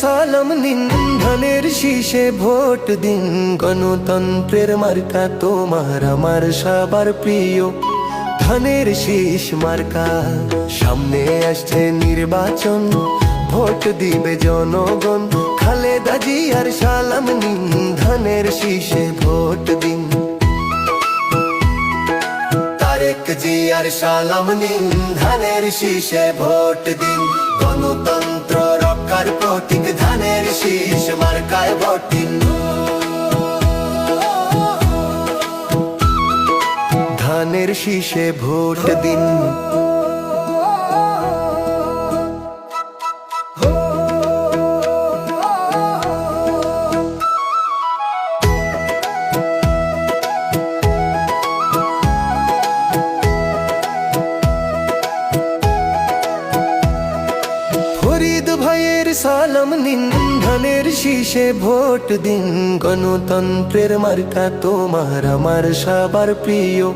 সালাম নিন ধানের শীষে ভোট দিন গণতন্ত্রের মার্কা তোমার, আমার সবার প্রিয়। ধানের শীষ মার্কা, সামনে আসছে নির্বাচন। ভোট দিবে জনগণ, খালেদা জিয়ার সালাম নিন ধানের শীষে ভোট দিন। তারেক জিয়ার সালাম নিন ধানের শীষে ভোট দিন, গণতন্ত্র মার্কায় ভোট দিন ধানের শীষে ভোট দিন। সালম সালাম নিন ধানের শীষে ভোট দিন। গণতন্ত্রের মার্কা তোমার আমার সবার প্রিয়।